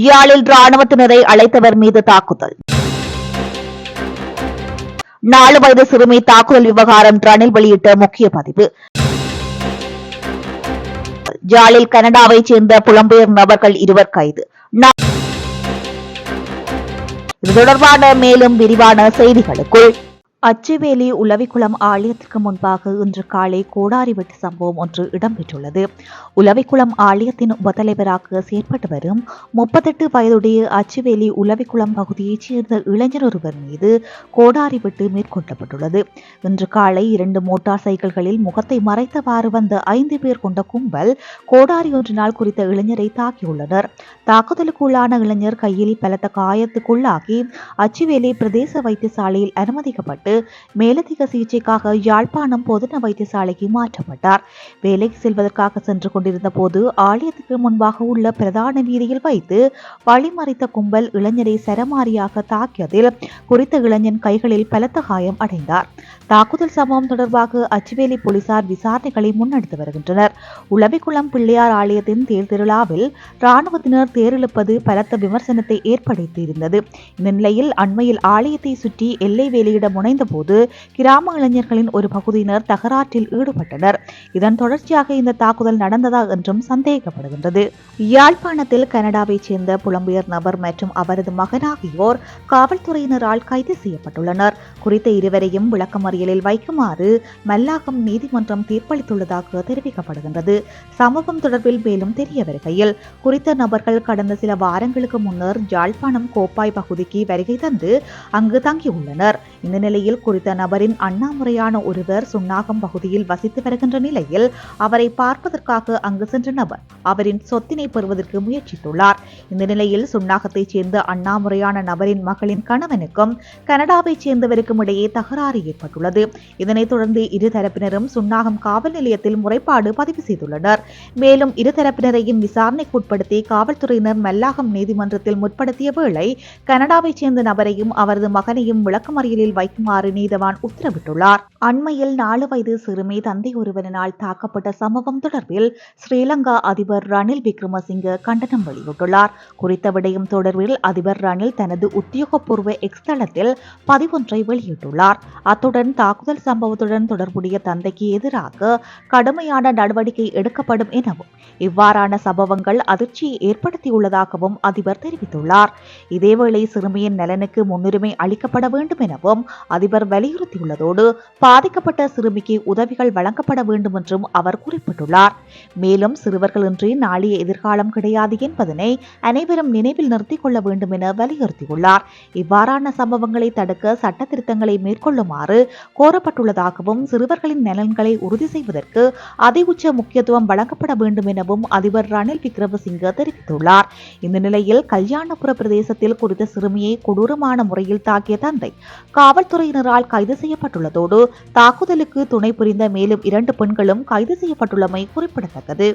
யாழில் ராணுவத்தினரை அழைத்தவர் மீது தாக்குதல். நாலு வயது சிறுமி தாக்குதல் விவகாரம் ரணில் வெளியிட்ட முக்கிய பதிவு. யாழில் கனடாவைச் சேர்ந்த புலம்பெயர் நபர்கள் இருவர் கைது. இது தொடர்பான மேலும் விரிவான செய்திகளுக்குள் அச்சுவேலி உலவிக்குளம் ஆலயத்திற்கு முன்பாக இன்று காலை கோடாரி வெட்டு சம்பவம் ஒன்று இடம்பெற்றுள்ளது. உலவிக்குளம் ஆலயத்தின் உபத்தலைவராக செயற்பட்டு வரும் முப்பத்தெட்டு வயதுடைய அச்சுவேலி உலவிக்குளம் பகுதியைச் சேர்ந்த இளைஞர் ஒருவர் மீது கோடாரி வெட்டு மேற்கொள்ளப்பட்டுள்ளது. இன்று காலை இரண்டு மோட்டார் சைக்கிள்களில் முகத்தை மறைத்தவாறு வந்த ஐந்து பேர் கொண்ட கும்பல் கோடாரி ஒன்றினால் குறித்த இளைஞரை தாக்கியுள்ளனர். தாக்குதலுக்குள்ளான இளைஞர் கையில் பலத்த காயத்துக்குள்ளாகி அச்சுவேலி பிரதேச வைத்தியசாலையில் அனுமதிக்கப்பட்டு மேலதிக சிகிச்சைக்காக யாழ்ப்பாணம் பொதுன வைத்தியசாலைக்கு மாற்றப்பட்டார். வேலைக்கு செல்வதற்காக சென்று கொண்டிருந்த போது ஆலயத்துக்கு முன்பாக உள்ள பிரதான வீதியில் வைத்து வழிமறித்த கும்பல் இளைஞரை சரமாரியாக தாக்கியதில் குறித்த இளைஞன் கைகளில் பலத்த காயம் அடைந்தார். தாக்குதல் சம்பவம் தொடர்பாக அச்சுவேலி போலீசார் விசாரணைகளை முன்னெடுத்து வருகின்றனர். உளவிக்குளம் பிள்ளையார் ஆலயத்தின் தேர் திருவிழாவில் ராணுவத்தினர் தேரிழுப்பது பலத்த விமர்சனத்தை ஏற்படுத்தியிருந்தது. இந்த நிலையில் அண்மையில் ஆலயத்தை சுற்றி எல்லை வேலையிட முனைந்தபோது கிராம இளைஞர்களின் ஒரு பகுதியினர் தகராற்றில் ஈடுபட்டனர். இதன் தொடர்ச்சியாக இந்த தாக்குதல் நடந்ததா என்றும் சந்தேகப்படுகின்றது. யாழ்ப்பாணத்தில் கனடாவைச் சேர்ந்த புலம்பெயர் நபர் மற்றும் அவரது மகன் ஆகியோர் காவல்துறையினரால் கைது செய்யப்பட்டுள்ளனர். குறித்த இருவரையும் விளக்கமறியலில் வைக்குமாறு மல்லாகம் நீதிமன்றம் தீர்ப்பளித்துள்ளதாக தெரிவிக்கப்படுகின்றது. சம்பவம் தொடர்பில் மேலும் தெரிய வருகையில் குறித்த நபர்கள் கடந்த சில வாரங்களுக்கு முன்னர் யாழ்ப்பாணம் கோப்பாய் பகுதிக்கு வருகை தந்து அங்கு தங்கியுள்ளனர். இந்த நிலையில் குறித்த நபரின் அண்ணாமுறையான ஒருவர் சுன்னாகம் பகுதியில் வசித்து வருகின்ற நிலையில் அவரை பார்ப்பதற்காக அங்கு சென்ற நபர் அவரின் சொத்தினை பெறுவதற்கு முயற்சித்துள்ளார். இந்த நிலையில் சுன்னாகத்தைச் சேர்ந்த அண்ணாமுறையான நபரின் மகளின் கணவனுக்கும் கனடாவைச் சேர்ந்தவருக்கும் இடையே தகராறு ஏற்பட்டுள்ளது. இதனைத் தொடர்ந்து இரு தரப்பினரும் சுன்னாகம் காவல் நிலையத்தில் முறைப்பாடு பதிவு செய்துள்ளனர். மேலும் இரு தரப்பினரையும் விசாரணைக்கு உட்படுத்தி காவல்துறையினர் மல்லாகம் நீதிமன்றத்தில் முற்படுத்திய வேளை கனடாவைச் சேர்ந்த நபரையும் அவரது மகனையும் விளக்கமறியலில் வைக்குமாறு நீதவான் உத்தரவிட்டுள்ளார். அண்மையில் நாலு வயது சிறுமி தந்தை ஒருவரினால் தாக்கப்பட்ட சம்பவம் தொடர்பில் ஸ்ரீலங்கா அதிபர் ரணில் விக்ரமசிங்க கண்டனம் வெளியிட்டுள்ளார். குறித்த விடயம் தொடர்பில் அதிபர் ரணில் தனது உத்தியோகபூர்வ எக்ஸ் தளத்தில் பதிவொன்றை வெளியிட்டுள்ளார். அத்துடன் தாக்குதல் சம்பவத்துடன் தொடர்புடைய தந்தைக்கு எதிராக கடுமையான நடவடிக்கை எடுக்கப்படும் எனவும் இவ்வாறான சம்பவங்கள் அதிர்ச்சியை ஏற்படுத்தியுள்ளதாகவும் அதிபர் தெரிவித்துள்ளார். இதேவேளை சிறுமியின் நலனுக்கு முன்னுரிமை அளிக்கப்பட வேண்டும் எனவும் அதிபர் வலியுறுத்தியுள்ளதோடு பாதிக்கப்பட்ட சிறுமிக்கு உதவிகள் வழங்கப்பட வேண்டும் என்றும் அவர் குறிப்பிட்டுள்ளார். மேலும் சிறுவர்களின்றி நாளைய எதிர்காலம் கிடையாது என்பதனை அனைவரும் நினைவில் நிறுத்திக் கொள்ள வேண்டும் என வலியுறுத்தியுள்ளார். இவ்வாறான சம்பவங்களை தடுக்க சட்ட திருத்தங்களை மேற்கொள்ளுமாறு கோரப்பட்டுள்ளதாகவும் சிறுவர்களின் நலன்களை உறுதி செய்வதற்கு அதிஉச்ச முக்கியத்துவம் வழங்கப்பட வேண்டும் எனவும் அதிபர் ரணில் விக்ரமசிங்க தெரிவித்துள்ளார். இந்த நிலையில் கல்யாணபுர பிரதேசத்தில் குறித்த சிறுமியை கொடூரமான முறையில் தாக்கிய தந்தை காவல்துறையினரால் கைது செய்யப்பட்டுள்ளதோடு தாக்குதலுக்கு துணை புரிந்த மேலும் இரண்டு பெண்களும் கைது செய்யப்பட்டுள்ளமை குறிப்பிடத்தக்கது.